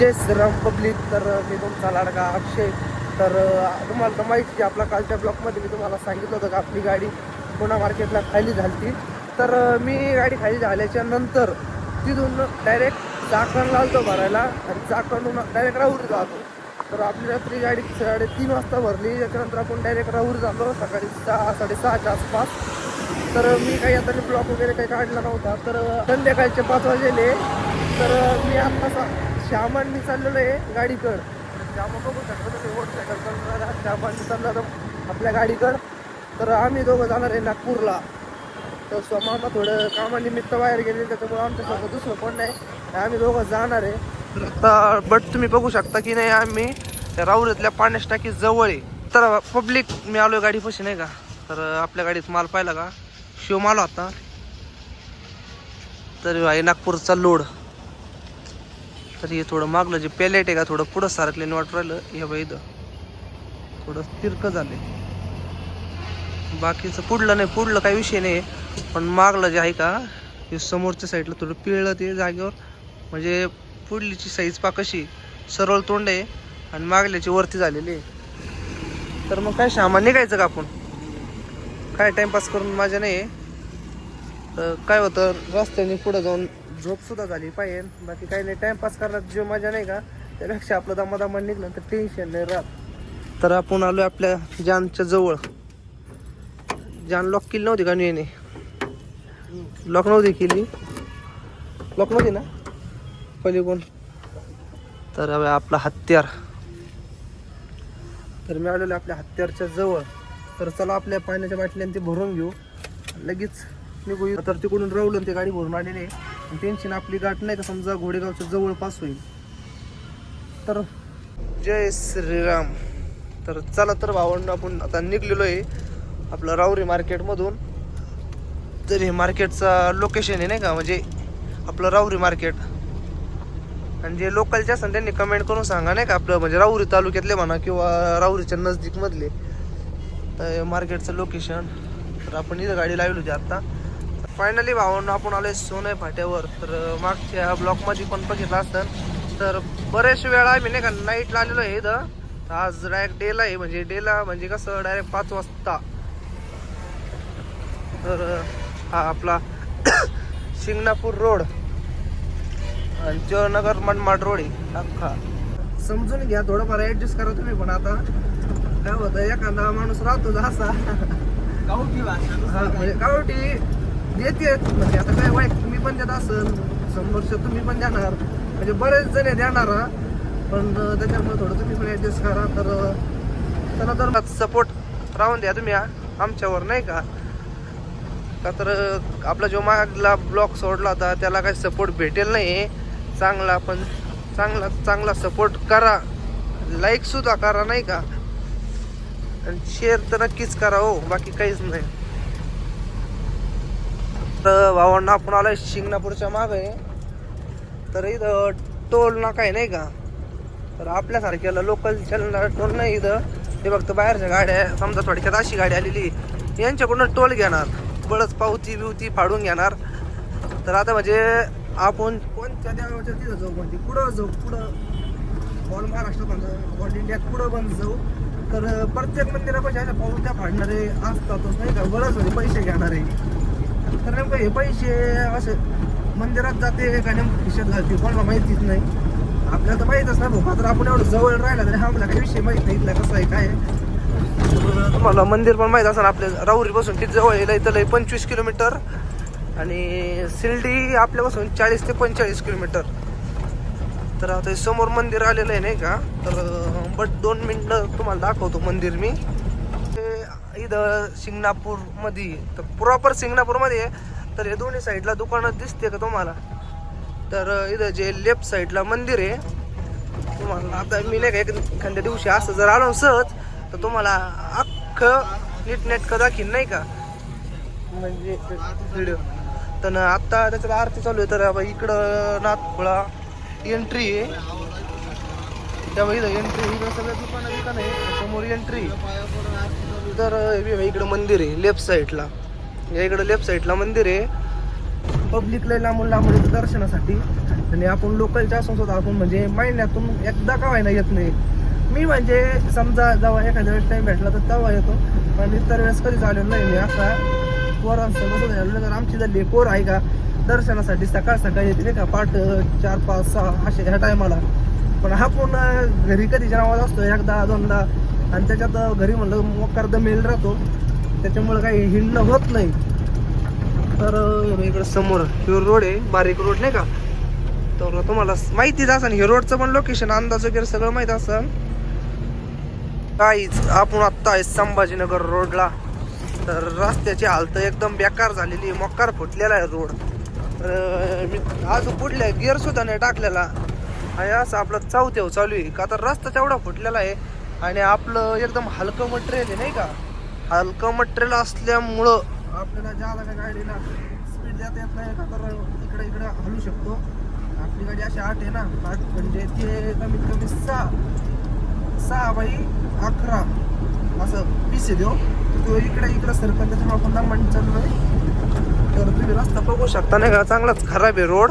जय Shriram public तर मी तुमचा लाडका अक्षय. तर तुम्हाला तर माहिती आहे आपला कालच्या ब्लॉकमध्ये मी तुम्हाला सांगितलं होतं का आपली गाडी पुणा मार्केटला खाली झाली तर मी गाडी खाली झाल्याच्यानंतर तिथून डायरेक्ट चाकण लावतो भरायला आणि चाकणहून डायरेक्ट राहुरी जातो. तर आपली रात्री गाडी साडेतीन वाजता भरली त्याच्यानंतर आपण डायरेक्ट राहुरी जातो सकाळी सहा साडेसहाच्या आसपास. तर मी काही आता ब्लॉक वगैरे काही काढला नव्हता. तर संध्याकाळचे पाच वाजेले. तर मी आता श्यामांनी चाललेलो आहे गाडीकड श्यामा बघू शकतो तुम्ही मोटरसायकल श्यामांनी चालणार आपल्या गाडीकड तर आम्ही दोघं जाणार आहे नागपूरला. तर स्वमामा थोडं कामानिमित्त बाहेर गेले त्याच्यामुळे आमच्यासोबत दुसरं कोण नाही. आम्ही दोघं जाणार आहे. तर बट तुम्ही बघू शकता की नाही आम्ही त्या राऊरीतल्या टाकी जवळ आहे. तर पब्लिक मी आलोय गाडीपाशी नाही का? तर आपल्या गाडीत माल पाहिला का? शिव माल होता. तर आहे नागपूरचा लोड. तर हे थोडं मागलं जे पेलेट आहे का थोडं पुढं सारखल्याने वाटू राहिलं हे बघ इथं. थोडं तिरकं झालंय बाकीचं पुढलं नाही पुढलं काही विषय नाही. पण मागलं जे आहे का हे समोरच्या साईडला थोडं पिळलं ते जागेवर. म्हणजे पुढलीची साईज पा कशी. सरळ तोंड आहे आणि मागल्याची वरती झालेली आहे. तर मग काय सामान निघायचं का आपण? काय टाइमपास करून माझ्या नाही तर काय होतं रस्त्याने पुढं जाऊन झोप सुद्धा झाली पाहिजे. बाकी काही नाही टाइमपास करण्यात जो मजा नाही का? त्यापेक्षा आपलं दमादमा निघलं तर टेन्शन नाही राहत. तर आपण आलो आपल्या जानच्या जवळ. जान लॉक केली नव्हती का नेहमी? लॉक नव्हती केली. लॉक नव्हती ना? पहिली कोण तर हवे आपला हत्यार. तर मी आलेलो आपल्या हत्यारच्या जवळ. तर चला आपल्या पाण्याच्या बाटल्याने ते भरून घेऊ. लगेच निघू. तर तिकडून रवलं ते गाडी भरून आलेली आहे. टेन्शन आपली गाठ नाही का समजा घोडेगावच्या जवळपास होईल. तर जय श्रीराम. तर चला तर भावंड आपण आता निघलेलो आहे आपलं राऊरी मार्केटमधून तर हे मार्केटचा लोकेशन आहे नाही का? म्हणजे आपलं राऊरी मार्केट आणि जे लोकलचे असतात त्यांनी कमेंट करून सांगा नाही का आपलं म्हणजे राऊरी तालुक्यातले म्हणा किंवा राऊरीच्या नजदीकमधले. तर मार्केटचं लोकेशन तर आपण इथं गाडी लावली होती आत्ता फायनली भावांनो आपण आलोय सोनय फाट्यावर. तर मागच्या ब्लॉकमध्ये पण बघितलं असतं तर बरेच वेळा आम्ही नाही का नाईटला आलेलो आहे इथं. तर आज डायरेक्ट डेला आहे. म्हणजे डेला म्हणजे कसं डायरेक्ट पाच वाजता. तर हा आपला शिंगणापूर रोड आणि चोरनगर मनमाड रोड आहे. अख्खा. समजून घ्या थोडंफार ऍडजस्ट करा तुम्ही पण आता. काय होतं एखादा माणूस राहतो असा. गावठी म्हणजे गावठी. देते. म्हणजे आता काय वाईट तुम्ही पण देत असेल समोरच्या तुम्ही पण देणार. म्हणजे बरेच जण देणार पण त्याच्यामुळे थोडं तुम्ही पण ॲडजस्ट करा. तर त्याला तर सपोर्ट राहून द्या तुम्ही आमच्यावर नाही का? का तर आपला जो मागला ब्लॉक सोडला होता त्याला काही सपोर्ट भेटेल नाही. चांगला पण चांगला चांगला सपोर्ट करा. लाईकसुद्धा करा नाही का? आणि शेअर तर नक्कीच करा हो. बाकी काहीच नाही. तर भावांना आपण आलोय शिंगणापूरच्या मागे. तर इथं टोल नाका काही नाही का? तर आपल्यासारख्याला लोकल चलणार टोल नाही इथं. ते फक्त बाहेरच्या गाड्या समजा थोडक्यात अशी गाडी आलेली यांच्याकडून टोल घेणार. बळच पावती बिवती फाडून घेणार. तर आता म्हणजे आपण कोणत्या देवाच्या तिथं जाऊ म्हणजे कुठं जाऊ? पुढं ऑल महाराष्ट्रात ऑल इंडियात पुढं पण जाऊ. तर प्रत्येक मंदिरापाशी अशा पावत्या फाडणारे असतातच नाही का? बरंच म्हणजे पैसे घेणारे. तर नेमकं हे पैसे असे मंदिरात जाते का नेमकं खिशात घालते? कोणाला माहितीच नाही. आपल्याला तर माहीतच नाही भाऊ तर आपण एवढं जवळ राहिला तरी आम्हाला काही विषय माहीत नाही इथला कसं आहे काय तुम्हाला मंदिर पण माहीत असेल आपल्या राहुरीपासून किती जवळ आहे इथं लय पंचवीस किलोमीटर. आणि शिर्डी आपल्यापासून चाळीस ते पंचेचाळीस किलोमीटर. तर आता समोर मंदिर आलेलं आहे नाही का? तर बट दोन मिनटं तुम्हाला दाखवतो मंदिर मी. इथं शिंगणापूरमध्ये तर प्रॉपर शिंगणापूरमध्ये आहे तर हे दोन्ही साईडला दुकानं दिसते का तुम्हाला? तर इथं जे लेफ्ट साईडला मंदिर आहे तुम्हाला आता मी नाही का एक एखाद्या दिवशी असं जर आलो सहज तर तुम्हाला अख्खं नीटनेटकं दाखीन नाही का? म्हणजे व्हिडिओ तर आता त्याच्यात आरती चालू आहे तर बाबा इकडं नाथपुळा एंट्री आहे. त्यामुळे इथं एंट्री इकडं सगळं दुकानं दुकान आहे समोर एंट्री तर इकडं मंदिर आहे लेफ्ट साईडला या इकडं लेफ्ट साईडला मंदिर आहे. पब्लिकला लांबून लांबून येतं दर्शनासाठी. आणि आपण लोकलच्या असून सुद्धा आपण म्हणजे महिन्यातून एकदा का व्हायला येत नाही. मी म्हणजे समजा जेव्हा एखाद्या वेळेस टाईम भेटला तर तेव्हा येतो. पण इतर वेळेस कधीच आलेलो नाही. मी असा पोरांसोबत सुद्धा आलेलो तर आमची जर पोर आहे का दर्शनासाठी सकाळ सकाळी येते नाही का पाठ चार पाच सहा असे ह्या टायमाला पण हा पूर्ण घरी कधीच्या आवाज असतो एकदा दोनदा आणि त्याच्यात घरी म्हणलं मोकार मेल राहतो. त्याच्यामुळे काही हिंडणं होत नाही. तर इकडं समोर ह्यो रोड आहे बारीक रोड नाही का? तर तुम्हाला माहितीच असेल हे रोडचं पण लोकेशन अंदाज वगैरे सगळं माहीत असेल. काहीच आपण आत्ता आहे संभाजीनगर रोडला. तर रस्त्याची हालत एकदम बेकार झालेली आहे फुटलेला आहे रोड. तर मी आज पुढल्या गिअर सुद्धा नाही टाकलेला. आणि असं आपलं चौथ्याव चालू आहे. का तर रस्ता तेवढा फुटलेला आहे. आणि आपलं एकदम हलकं मटेरियल आहे नाही का? हलकं मटेरियल असल्यामुळं आपल्याला ज्यादा काय गाडीला स्पीड देता येत नाही का तर इकडे इकडे हलू शकतो. आपली गाडी अशी आठ आहे ना आठ म्हणजे ते कमीत कमी सहा. सहा बाई अकरा. असं पीस आहे देऊ तो इकडे इकडे सरकत त्याच्यामुळे आपण दमण चाललोय तर तुम्ही रस्ता बघू शकता नाही का? चांगलाच खराब आहे रोड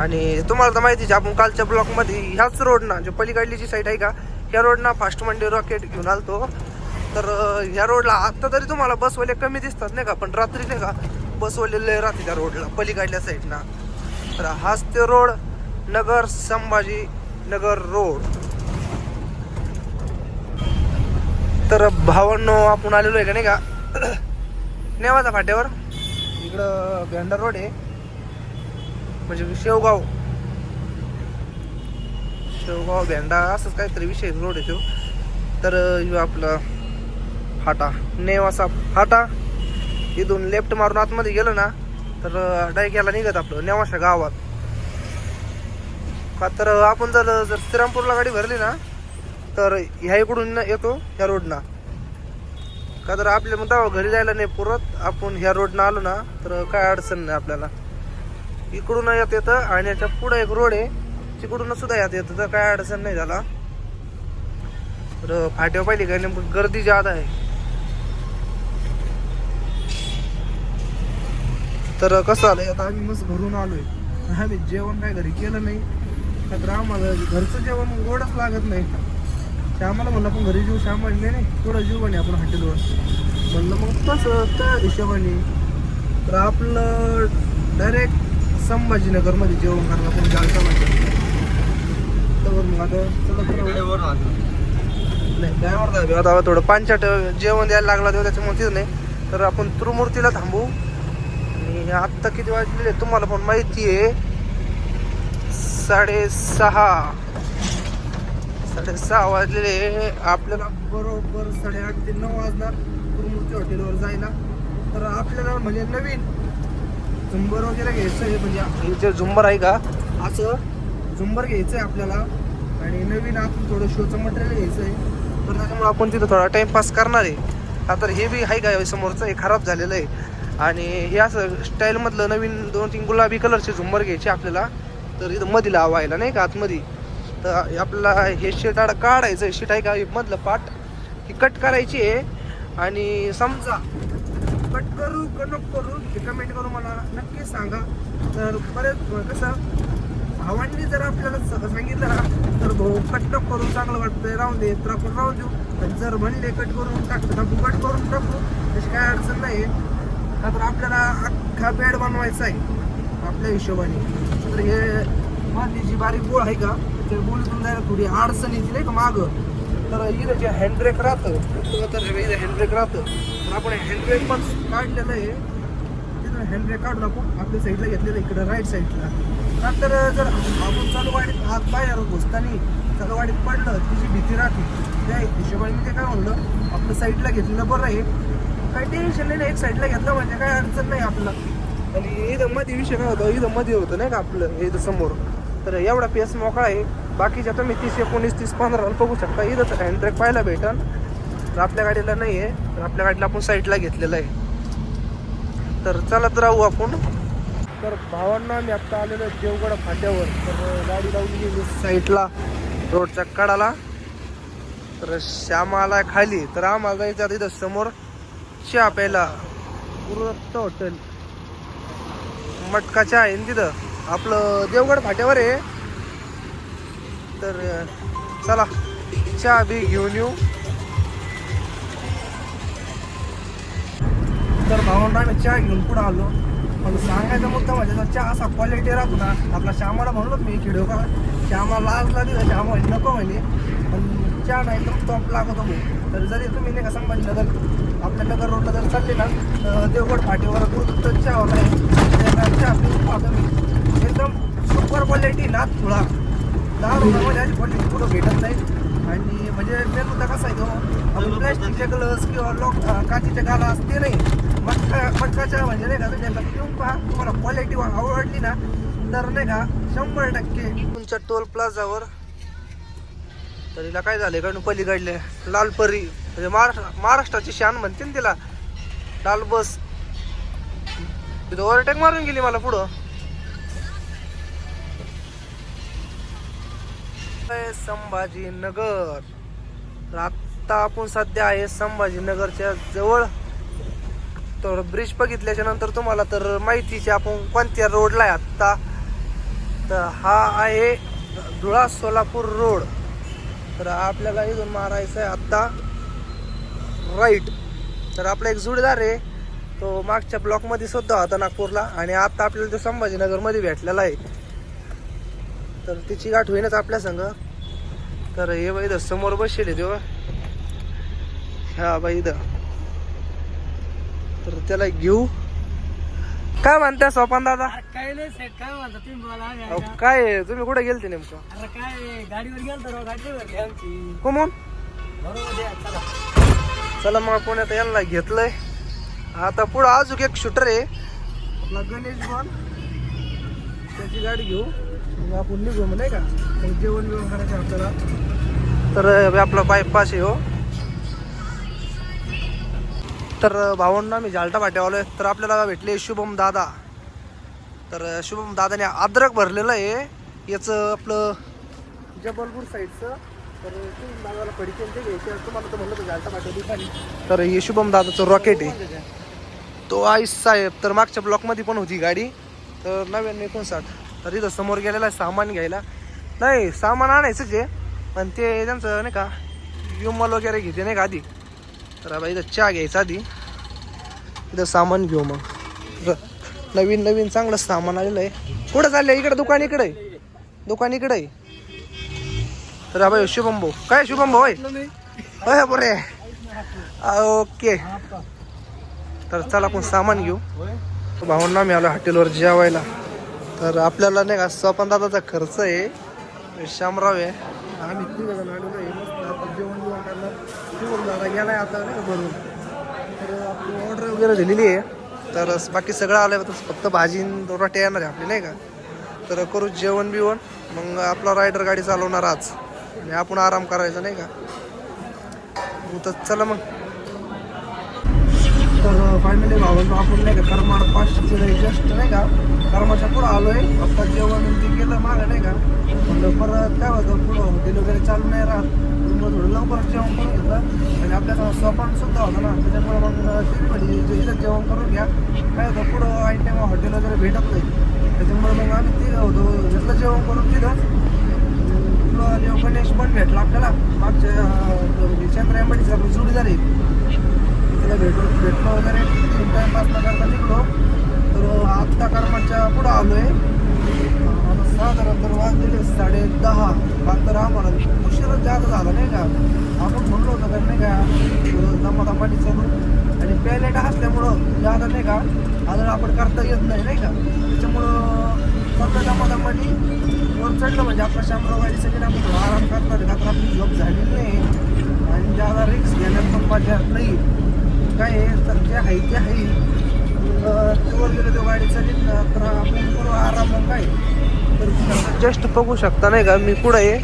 आणि तुम्हाला तर माहितीच आहे, आपण कालच्या ब्लॉकमध्ये ह्याच रोडना जे पलीकडली जी साईड आहे का ह्या रोडना फास्ट मंडे रॉकेट घेऊन आलतो. तर ह्या रोडला आत्ता तरी तुम्हाला बसवाले कमी दिसतात नाही का पण रात्री नाही का बसवलेले लय राहते त्या रोडला पलीकडल्या साईडना तर हाच ते रोड नगर संभाजी नगर रोड. तर भावांनो आपण आलेलो आहे का नाही का? नेवाचा फाट्यावर. इकडं भेंडा रोड आहे. म्हणजे शेवगाव. शेवगाव भेंडा असंच काहीतरी विषय रोड आहे तो. तर ह्यो आपला फाटा नेवासा फाटा इथून लेफ्ट मारून आतमध्ये गेलं ना तर डायरेक्ट याला निघत आपलं नेवाशा गावात. का तर आपण जर जर श्रीरामपूरला गाडी भरली ना तर ह्या इकडून येतो ह्या रोडना. का तर आपल्या मग घरी जायला नाही पुरत आपण ह्या रोडनं आलो ना तर काय अडचण नाही आपल्याला. इकडून यात येतं आणि याच्यापुढे एक रोड आहे. तिकडून सुद्धा यात येतं. तर काय अडचण नाही झाला. तर फाट्यावर पाहिली काय नेमकं गर्दी ज्यादा आहे. तर कसं आलंय आता आम्ही मस्त घरून आलोय. आम्ही जेवण काय घरी केलं नाही. तर आम्हाला घरचं जेवण गोडच लागत नाही. श्यामाला म्हणलं आपण घरी जेऊ श्याम म्हणले नाही थोडं जेऊ म्हणे आपण हॉटेलवर. म्हणलं मग तसं त्या हिशोबाने. तर आपलं डायरेक्ट संभाजीनगरमध्ये जेवण करायला आपण जायचं म्हणजे तर मग आता चला नाही ड्रायव्हर आता थोडं पांचट जेवण द्यायला लागला तेव्हा त्याच्यामुळे तिथं नाही. तर आपण त्रिमूर्तीला थांबू. आणि आत्ता किती वाजलेले तुम्हाला पण माहिती आहे. साडेसहा. साडेसहा वाजलेले आपल्याला बरोबर साडेआठ ते नऊ वाजणार. त्रिमूर्ती हॉटेलवर जायला. तर आपल्याला म्हणजे नवीन झुंबर वगैरे घ्यायचं आहे म्हणजे हे जे झुंबर आहे का? असं झुंबर घ्यायचं आहे आपल्याला. आणि नवीन आपण थोडं शोचं मटेरियल घ्यायचं आहे. तर त्याच्यामुळे आपण तिथं थोडा टाइमपास करणार आहे. तर हे बी आहे का समोरचं? हे खराब झालेलं आहे. आणि हे असं स्टाईलमधलं नवीन दोन तीन गुलाबी कलरचे झुंबर घ्यायचे आपल्याला. तर इथं मध्ये लावायला नाही का आतमध्ये? तर आपल्याला हे शीट आड काढायचं शीट आहे का? मधलं पाट ही कट करायची आहे. आणि समजा कट करू का नको करू हे कमेंट करून मला नक्की सांगा. तर बरेच कसं भावांनी जर आपल्याला सांगितलं ना तर भाऊ कट नको करून चांगलं वाटतंय राहून दे तर आपण राहू देऊ जर म्हणले कट करून टाकतो तर कट करून टाकू. तशी काय अडचण नाही का तर आपल्याला अख्खा बेड बनवायचा आहे आपल्या हिशोबाने. तर हे माझी जी बारीक बोळ आहे का? ते बोळीतून जायला थोडी अडचण येते नाही का मागं. तर इथं जे हँडब्रेक राहतं तर इथं हँडब्रेक राहतं. तर आपण हँडब्रेक पण काढलेलं आहे. तिथं हँडब्रेक काढून आपण आपल्या साईडला घेतलेलं इकडं राईट साईडला नंतर जर आपण चालू गाडीत हात बाहेर घुसताना चालू गाडीत पडलं तिची भीती राहते. त्या हिशोबाने मी ते काय म्हणलं आपलं साईडला घेतलेलं बरं आहे. काही टेन्शन नाही ना एक साईडला घेतलं म्हणजे काय अडचण नाही आपलं. आणि इथं मध्ये विषय काय होतं इथं मध्ये होतं नाही का आपलं इथं समोर. तर एवढा पेस मोकळा आहे. बाकीच्या तुम्ही तीस एकोणीस तीस पंधरा बघू शकता. इथं हँडब्रेक पाहायला भेटन. तर आपल्या गाडीला नाही आहे तर आपल्या गाडीला आपण साईडला घेतलेलं आहे. तर चलत राहू आपण. तर भावांना मी आत्ता आलेलो आहे देवगड फाट्यावर. तर गाडी लावली गेली साईडला रोडच्या कडाला. तर श्यामाला खाली. तर आम्हाला जायचं आता इथं समोर. चहा प्यायला गुरुदत्त हॉटेल मटकाच्या आहे ना तिथं? आपलं देवगड फाट्यावर आहे. तर चला चहा बी घेऊन येऊ. तर भावंडा आम्ही चहा घेऊन पुढे आलो. पण सांगायचा मुद्दा म्हणजे जर चहा असा क्वालिटी राहतो ना आपला श्यामाला म्हणलो मी व्हिडिओ का श्यामा लाजला दिला श्यामा नको म्हणे. पण चहा नाही तर टॉप लागतो भाऊ तर जरी तुम्ही नाही का संभाजीनगर आपल्या नगर रोडला जर चालले ना तर देवगड फाटीवर दूध तर चहा होता. आहे चहा पाहतो मी. सुपर क्वालिटी ना थोडा. दहा रुपयामध्ये म्हणजे अशी क्वालिटी कुठं भेटत नाही. आणि म्हणजे मेन मुद्दा कसा आहे तो? आपण प्लॅस्टिकचे ग्लस किंवा लोक काचीचे गाला ते नाही. मटका मटकाच्या म्हणजे नाही का तुम्ही एकदा पहा. तुम्हाला क्वालिटी आवडली ना तर नाही का शंभर टक्के. तुमच्या टोल प्लाझावर. तर हिला काय झालं कारण पलीकडले. लालपरी म्हणजे महाराष्ट्र महाराष्ट्राची शान म्हणते ना तिला. लाल बस. तिथं ओव्हरटेक मारून गेली मला पुढं. संभाजीनगर. तर आत्ता आपण सध्या आहे संभाजीनगरच्या जवळ. तर ब्रिज बघितल्याच्या नंतर तुम्हाला तर माहितीचे आपण कोणत्या रोडला आहे आत्ता. तर हा आहे धुळा सोलापूर रोड तर आपल्याला इथून मारायचं आहे आत्ता. राईट तर आपला एक जुडदार आहे. तो मागच्या ब्लॉकमध्ये सुद्धा होता नागपूरला. आणि आत्ता आपल्याला तो संभाजीनगरमध्ये भेटलेला आहे. तर तिची गाठ होईनच आपल्या संग. तर हे बाई समोर बसले तेव्हा ह्या बाई तर त्याला घेऊ. काय म्हणताय सोपान दादा? काय नाही सेट काय म्हणता तुम्ही मला अहो? काय? तुम्ही कुठे गेलते नेमकं? अरे काय गाडीवर गेलतो राव गाडी भरली आमची. कोमून बरोबर द्या चला. चला मग पुण्यात यांना घेतलंय. आता पुढं अजून एक शूटर आहे. आपला गणेश बॉन त्याची गाडी घेऊ. मग आपण निघू मग नाही का? मग जेवण बिवण करायचं आपल्याला. तर आपला बायपास आहे हो. तर भावंड आम्ही जालटा फाट्यावालो आहे तर आपल्याला भेटले शुभम दादा. तर शुभम दादाने अद्रक भरलेलं आहे. याचं आपलं जबलपूर साईडचं. तर शुभम दादाला पडिकेल ते घ्यायचे. तुम्हाला तर म्हणलं तर जालटा फाट्या दुकानी तर हे शुभम दादाचं रॉकेट आहे. तो आईस साहेब. तर मागच्या ब्लॉकमध्ये पण होती गाडी. तर नव्याण्णव एकोणसाठ. तर इथं समोर गेलेला आहे सामान घ्यायला. नाही सामान आणायचंच आहे पण ते त्यांचं नाही का विमल वगैरे घेते नाही का आधी. तर बाबा इथं चहा घ्यायचा आधी. इथं सामान घेऊ मग. नवीन नवीन चांगलं सामान आलेलं आहे. कुठं चाललंय? इकडं दुकान इकडे आहे. दुकान इकडे आहे. तर बाबा शुभम भाऊ. काय शुभम भाऊ होय बरे ओके. तर चला आपण सामान घेऊ. भाऊंना मी आलो हॉटेलवर जेवायला. तर आपल्याला नाही का स्वपन दादाचा खर्च आहे. शामराव आहे. आम्ही तिघ जण आलेलो आहे मस्त आता जेवण बिवण करणार. जेवण दादा गेलाय आता नाही का भरून. तर आपली ऑर्डर वगैरे दिलेली आहे. तर बाकी सगळं आलं आहे फक्त भाजी न रोट्या येणार आहे आपली नाही का? तर करू जेवण बिवण. मग आपला रायडर गाडी चालवणार आज. आणि आपण आराम करायचा नाही का? तर चला मग. फायनली भावांनो आपण नाही का कर्माड पाचशे जस्ट नाही का कर्माच्या पुढं आलोय. फक्त जेवण आणि ते गेलं मागं नाही का. म्हणलं परत काय होतं पुढं हॉटेल वगैरे चालू नाही राहत. मग थोडं लवकर जेवण करून घेतलं. आणि आपल्याला स्वपन सुद्धा होतं ना त्याच्यामुळे मग म्हणजे इथं जेवण करून घ्या. काय होतं पुढं ऐन टाइम हॉटेल वगैरे भेटत नाही. त्याच्यामुळे मग आम्ही ते होतो. घेतलं जेवण करून तिथं गणेश पण भेटला आपल्याला. मागच्या अं, म्हणजे जुडी झाली. आपली जोडीदार त्याला वगैरे तीन टाइम न करता निघलो तर आत्ता कर्माच्या पुढं आलो आहे साधारण तर वाजलेले साडे दहा. तर आम्हाला उशीरच जास्त झाला नाही का? आपण म्हणलो होतं तर नाही का दमादमाटी चालू. आणि पॅलेट असल्यामुळं जादा नाही का? अजून आपण करता येत नाही नाही का? त्याच्यामुळं फक्त दमादमाटी वर चढलं म्हणजे आपल्या शामराव गाडीसाठी आपण आराम करणार का तर आपली झोप झालेली नाही. आणि जादा रिक्स घेण्यात पण मजा नाही. काय आहे? तर जे आहे ते आहे. मग गेलं तो गाडी चालेल ना तर आपण करू आराम काय? तर जस्ट बघू शकता नाही का? मी पुढं आहे.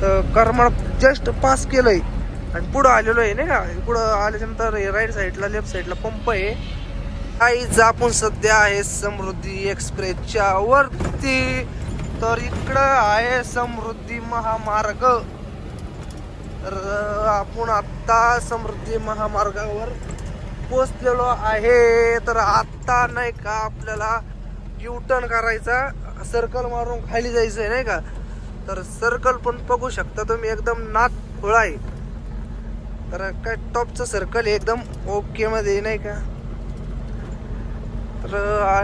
तर करमाळ जस्ट पास केलंय. आणि पुढं आलेलो आहे नाही का? पुढं आल्याच्यानंतर राईट साईडला लेफ्ट साईडला पंप आहे. काहीच आपण सध्या आहे समृद्धी एक्सप्रेसच्या वरती. तर इकडं आहे समृद्धी महामार्ग. तर आपण आत्ता समृद्धी महामार्गावर पोचलेलो आहे. तर आता नाही का आपल्याला यू टर्न करायचा. सर्कल मारून खाली जायचं आहे नाही का? तर सर्कल पण बघू शकता तुम्ही. एकदम नात आहे तर काय टॉपचं सर्कल आहे. एकदम ओके मध्ये नाही का? तर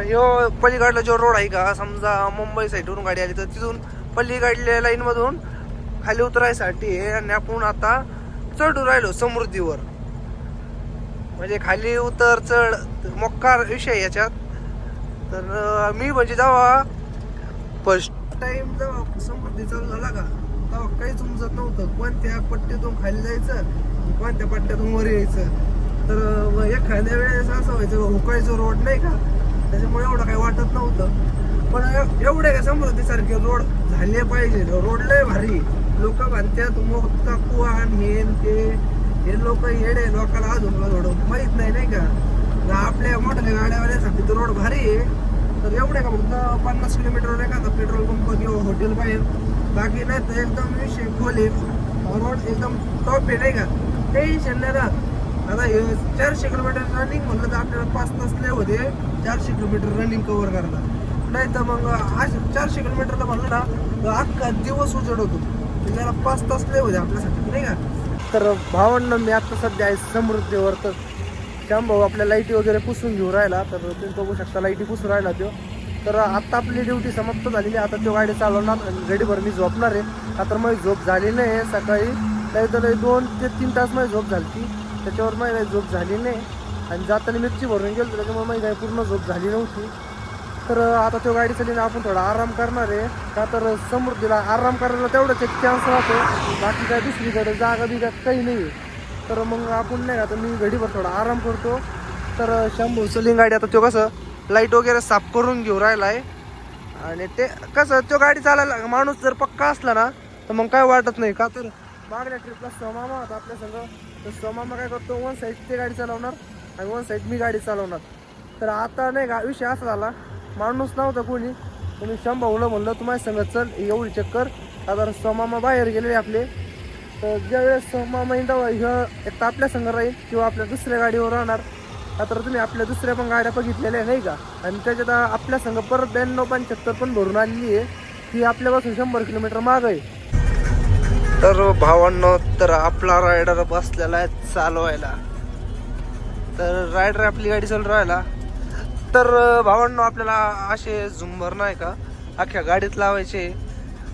ह्यो पलीकडला जो रोड आहे का? समजा मुंबई साईडवरून गाडी आली तर तिथून पलीकडल्या लाईन मधून खाली उतरायसाठी आणि आपण आता चढू राहिलो समृद्धीवर. म्हणजे खाली उतर चढ मोक्कार विषय याच्यात. तर मी म्हणजे जेव्हा फर्स्ट टाइम जेव्हा समृद्धी चालू झाला का तेव्हा काहीच उमजत नव्हतं. कोणत्या पट्ट्यातून खाली जायचं आणि कोणत्या पट्ट्यातून वर यायचं. तर एखाद्या वेळेस असं व्हायचं हुकायचं रोड नाही का? त्याच्यामुळे एवढं काही वाटत नव्हतं. पण एवढे काय समृद्धीसारखे रोड झाले पाहिजे. रोड लय भारी. लोक म्हणतात मोठा कुवान हे ते. हे लोक येडे लोकांना अजून थोडं माहीत नाही नाही का? आपल्या मोठ्या गाड्यावाल्यासाठी तर रोड भारी आहे. तर एवढे का फक्त पन्नास किलोमीटरवर एखादा पेट्रोल पंप किंवा हॉटेल बाहेर. बाकी नाही तर एकदम विषय खोली रोड एकदम टॉप आहे नाही का? टेन्शन नाही राहत. आता हे चारशे किलोमीटर रनिंग म्हणलं तर आपल्याला पाच तास लय होते. चारशे किलोमीटर रनिंग कव्हर करायला. नाही तर मग आज चारशे किलोमीटरला म्हणलं ना तर अख्खा दिवस उजड होतो. त्याला पाच तास लय होते आपल्यासाठी नाही का? तर भावांना मी आत्ता सध्या आहे समृद्धीवर. तर श्याम भाऊ आपल्या लाईटी वगैरे पुसून घेऊन राहिला तर तुम्ही बघू शकता लाईटी पुसून राहिला तो. तर आत्ता आपली ड्युटी समाप्त झालेली आहे. आता तो गाडी चालवणार आणि मी झोपणार आहे. आता माझी झोप झाली नाही सकाळी. काही तर दोन ते तीन तास माझी झोप झाली ती त्याच्यावर माझी काही झोप झाली नाही. आणि जाताना मिरची भरून गेलो त्याच्यामुळे माझी काही पूर्ण झोप झाली नव्हती. तर आता तो गाडी चालली आपण थोडा आराम करणार आहे. का तर समृद्धीला आराम करायला तेवढंच एक चान्स राहतो. बाकी काय दुसरीकडे जागा बिगा काही नाही. आहे तर मग आपण नाही का तर मी घडीभर थोडा आराम करतो. तर शंभू सलिंग गाडी आता तो कसं लाइट वगैरे साफ करून घेऊ राहिला आहे आणि ते कसं तो गाडी चालायला माणूस जर पक्का असला ना तर मग काय वाटत नाही. का तर मागल्या ट्रिपला सोमामा होता आपल्या संग. तर सोमामा काय करतो वन साईड ते गाडी चालवणार आणि वन साईड मी गाडी चालवणार. तर आता नाही का विषय असा झाला माणूस नव्हता कोणी? तुम्ही शंभाऊला म्हणलं तुम्हाला सांगत चल एवढी चक्कर. आता सोमामा बाहेर गेलेले आपले. तर ज्यावेळेस सोमामा येईल ह्या एक तर आपल्या संघ राहील किंवा आपल्या दुसऱ्या गाडीवर राहणार. आता तुम्ही आपल्या दुसऱ्या पण गाड्या बघितलेल्या नाही का? आणि त्याच्यात आपल्या संघ परत ब्याण्णव पंच्याहत्तर पण भरून आलेली आहे. ती आपल्यापासून शंभर किलोमीटर माग आहे. तर भावांनो तर आपला रायडर बसलेला आहे चालवायला. तर रायडर आपली गाडी चालू राहिला तर भावांनो आपल्याला असे झुंबर नाही का अख्ख्या गाडीत लावायचे.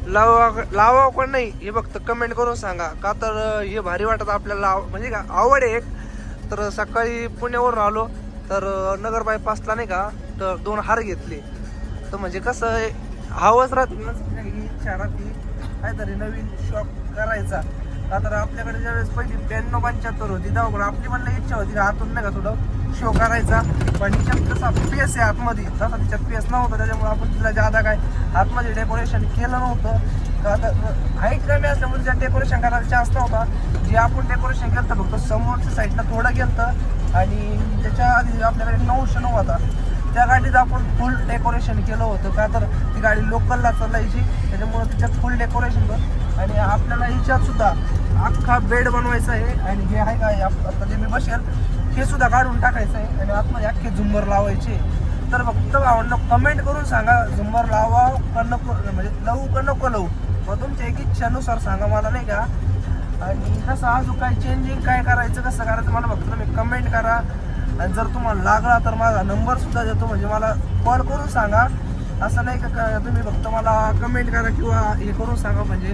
लावा लावा पण नाही हे फक्त कमेंट करून सांगा. का तर हे भारी वाटत आपल्याला म्हणजे का आवड आहे एक. तर सकाळी पुण्यावरून आलो तर नगर बायपासला नाही का तर दोन हार घेतले. तर म्हणजे कसं आहे, हवंच राहते ही इच्छा राहते काहीतरी नवीन शॉप करायचा. का तर आपल्याकडे ज्यावेळेस पहिली ब्याण्णव पंच्याहत्तर होती दवाकडं आपली म्हणलं इच्छा होती का आतून नाही का थोडं शो करायचा. पण हिच्यात जसा पेस आहे आतमध्ये. तसा तिच्यात पेस नव्हता त्याच्यामुळे आपण तिला जादा काय आतमध्ये डेकोरेशन केलं नव्हतं. का तर हाईट कमी असल्यामुळे तिच्या डेकोरेशन करायला चान्स नव्हता. जे आपण डेकोरेशन केलं तर फक्त समोरच्या साईडला थोडं केलं आणि त्याच्या आधी आपल्याकडे नऊशे नऊ होता. त्या गाडीत आपण फुल डेकोरेशन केलं होतं. का तर ती गाडी लोकलला चालायची त्याच्यामुळे तिच्यात फुल डेकोरेशन आणि आपल्याला हिच्यात सुद्धा अख्खा बेड बनवायचा आहे आणि हे आहे का आता जे मी बसेल हे सुद्धा काढून टाकायचं आहे आणि आतमध्ये अख्खे झुंबर लावायचे. तर फक्त भावांना कमेंट करून सांगा झुंबर लावा का नको म्हणजे लवू का नको लवू? मग तुमच्या एक इच्छानुसार सांगा मला नाही का? आणि कसं अजून काय चेंजिंग काय करायचं कसं करायचं मला फक्त तुम्ही कमेंट करा. आणि जर तुम्हाला लागला तर माझा नंबर सुद्धा देतो म्हणजे मला कॉल करून सांगा. असं नाही का का तुम्ही फक्त मला कमेंट करा किंवा हे करून सांगा म्हणजे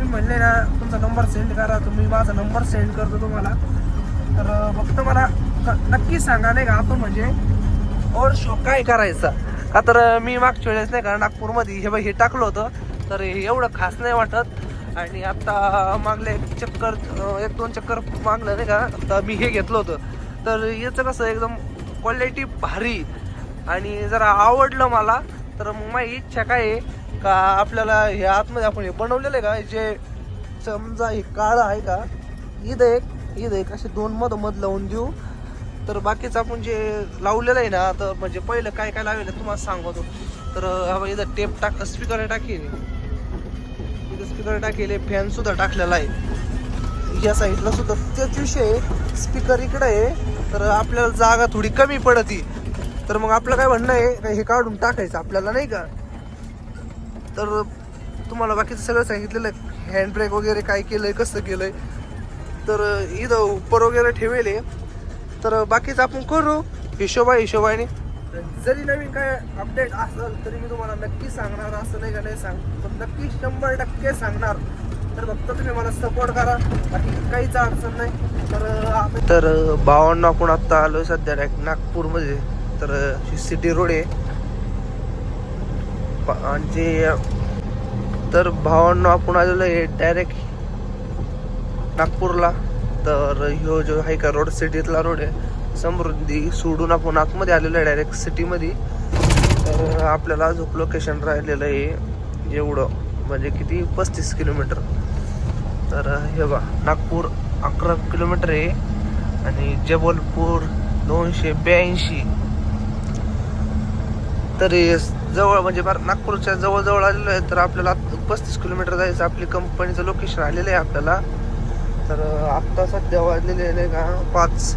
तुम्ही म्हणले ना तुमचा नंबर सेंड करा तुम्ही माझा नंबर सेंड करतो तुम्हाला. तर फक्त मला नक्की सांगा नाही का आपण म्हणजे और शो काय करायचा? का तर मी मागच्या वेळेस नाही का नागपूरमध्ये हे बघ हे टाकलं होतं. तर हे एवढं खास नाही वाटत. आणि आत्ता मागले एक चक्कर एक दोन चक्कर मागलं नाही का आता मी हे घेतलं होतं. तर याचं कसं एकदम क्वालिटी भारी. आणि जरा आवडलं मला. तर मग माझी इच्छा काय आहे का आपल्याला हे आतमध्ये आपण हे बनवलेलं आहे का? जे समजा हे काळं आहे का? इथं एक इथं एक असे दोन मध मध लावून देऊ. तर बाकीचं आपण जे लावलेलं आहे ना तर म्हणजे पहिलं काय काय लावलेलं तुम्हाला सांगतो. तर हा इथं टेप टाक स्पीकर टाकेल. इथं स्पीकर टाकेल फॅन सुद्धा टाकलेला आहे. या साईडला सुद्धा त्याच विषय स्पीकर इकडे आहे. तर आपल्याला जागा थोडी कमी पडती. तर मग आपलं काय म्हणणं आहे? का हे काढून टाकायचं आपल्याला नाही का? तर तुम्हाला बाकीचं सगळं सांगितलेलं आहे. हँड ब्रेक वगैरे काय केलंय कसं केलंय. तर इथं उपर वगैरे ठेवेल आहे. तर बाकीचं आपण करू. हिशोबा हिशोबाने. जरी नवीन काय अपडेट असेल तरी मी तुम्हाला नक्की सांगणार असं नाही का नाही सांग. पण नक्की शंभर टक्के सांगणार. तर फक्त तुम्ही मला सपोर्ट करा. बाकी काहीच अडचण नाही. तर तर भावांना आपण आत्ता आलोय सध्या नागपूरमध्ये. तर सिटी रोड आहे. आणि तर भावांना आपण आलेलो आहे डायरेक्ट नागपूरला. तर ह्यो जो आहे का रोड सिटीतला रोड आहे समृद्धी सोडून आपण आतमध्ये आलेलो आहे डायरेक्ट सिटीमध्ये तर आपल्याला अजून लोकेशन राहिलेलं आहे एवढं म्हणजे किती? पस्तीस किलोमीटर तर हे बा नागपूर अकरा किलोमीटर आहे आणि जबलपूर दोनशे ब्याऐंशी. तर जवळ म्हणजे बरं नागपूरच्या जवळजवळ आलेलं आलेलो आहे तर आपल्याला पस्तीस किलोमीटर जायचं आपली कंपनीचं लोकेशन आलेलं आहे आपल्याला. तर आत्ता सध्या वाजलेले आहे का पाच.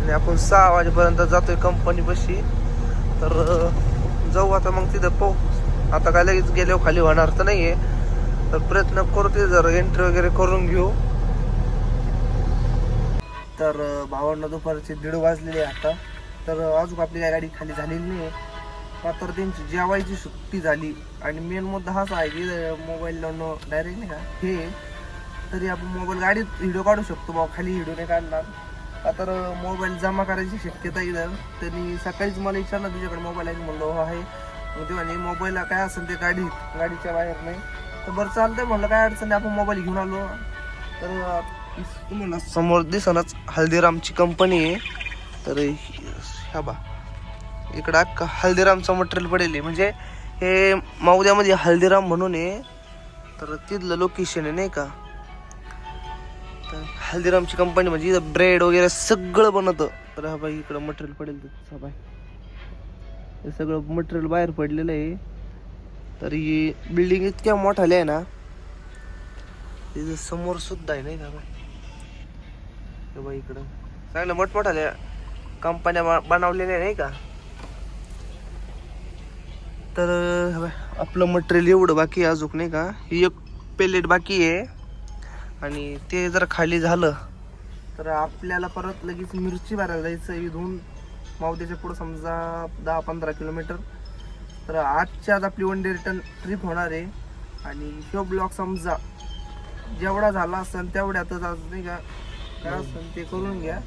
आणि आपण सहा वाजेपर्यंत जातोय कंपनी पशी. तर जाऊ आता मग तिथं पाहू. आता काय लगेच गेल्यावर खाली होणार तर नाही आहे तर प्रयत्न करू ते जर एंट्री वगैरे करून घेऊ. तर भावांना दुपारचे दीड वाजलेले आहे आता. तर अजून आपली काय गाडी खाली झालेली नाही आहे का तर त्यांची जेवायची सुट्टी झाली. आणि मेन मुद्दा हाच आहे की मोबाईल लावणं डायरेक्ट नाही का? हे तरी आपण मोबाईल गाडीत व्हिडिओ काढू शकतो भाऊ खाली व्हिडिओ नाही काढणार. का तर मोबाईल जमा करायची शक्यता इथं. त्यांनी सकाळीच मला विचारलं तुझ्याकडे मोबाईल आहे? म्हणलं हो आहे. मग ते म्हणजे मोबाईल काय असेल ते गाडीत गाडीच्या बाहेर नाही. तर बरं चालतंय म्हणलं काय अडचण नाही आपण मोबाईल घेऊन आलो. तर तुम्हाला समोर दिसनच हल्दीरामची कंपनी आहे. तर ह्या बा इकडं अख्खा हल्दीरामचं मटेरियल पडेल. आहे. म्हणजे हे मावद्यामध्ये हल्दीराम म्हणून आहे. तर तिथलं लोकेशन आहे नाही का? तर हल्दीरामची कंपनी म्हणजे इथं ब्रेड वगैरे सगळं बनवतं तर हा बाई इकडं मटेरियल पडेल हा बाई. हे सगळं मटेरियल बाहेर पडलेलं आहे. तर ही बिल्डिंग इतक्या मोठाल्या आहे ना तिथं समोर सुद्धा आहे नाही का बाई? इकडं. चांगलं मोठमोठाल्या कंपन्या बनवलेल्या नाही का? तर आपलं मटेरियल एवढं बाकी आहे अजून नाही का? ही एक पेलेट बाकी आहे. आणि ते जर खाली झालं तर आपल्याला परत लगेच मिरची भरायला जायचं इथून मावदेच्या पुढं समजा दहा पंधरा किलोमीटर तर आजची आज आपली वन डे रिटर्न ट्रिप होणार आहे. आणि तो ब्लॉक समजा जेवढा झाला असेल तेवढ्यातच आज नाही का काय असेल ते करून घ्या.